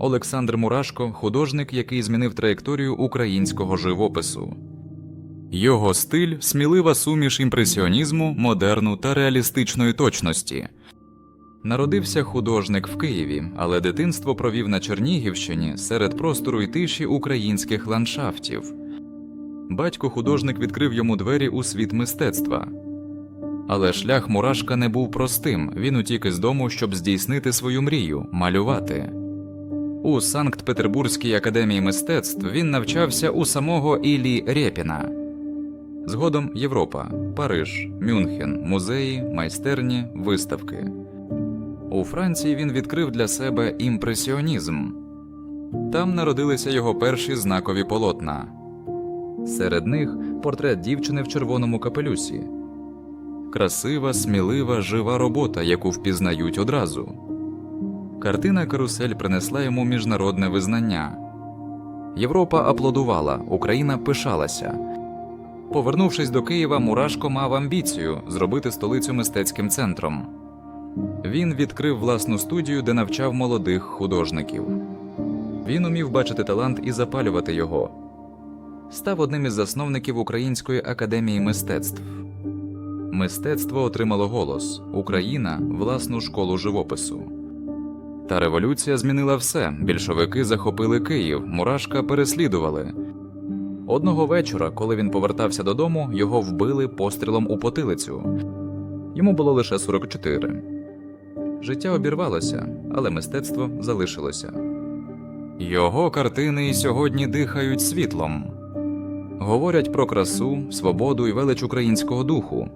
Олександр Мурашко художник, який змінив траєкторію українського живопису. Його стиль смілива суміш імпресіонізму, модерну та реалістичної точності. Народився художник в Києві, але дитинство провів на Чернігівщині серед простору й тиші українських ландшафтів. Батько художник відкрив йому двері у світ мистецтва. Але шлях Мурашка не був простим. Він утік із дому, щоб здійснити свою мрію малювати. У Санкт-Петербурзькій академії мистецтв він навчався у самого Іллі Рєпіна. Згодом Європа, Париж, Мюнхен, музеї, майстерні, виставки. У Франції він відкрив для себе імпресіонізм. Там народилися його перші знакові полотна. Серед них портрет дівчини в червоному капелюсі. Красива, смілива, жива робота, яку впізнають одразу. Картина Карусель принесла йому міжнародне визнання. Європа аплодувала, Україна пишалася. Повернувшись до Києва, Мурашко мав амбіцію зробити столицю мистецьким центром. Він відкрив власну студію, де навчав молодих художників. Він умів бачити талант і запалювати його. Став одним із засновників Української академії мистецтв. Мистецтво отримало голос Україна власну школу живопису. Та революція змінила все. Більшовики захопили Київ, Мурашка переслідували. Одного вечора, коли він повертався додому, його вбили пострілом у потилицю. Йому було лише 44. Життя обірвалося, але мистецтво залишилося. Його картини і сьогодні дихають світлом. Говорять про красу, свободу і велич українського духу.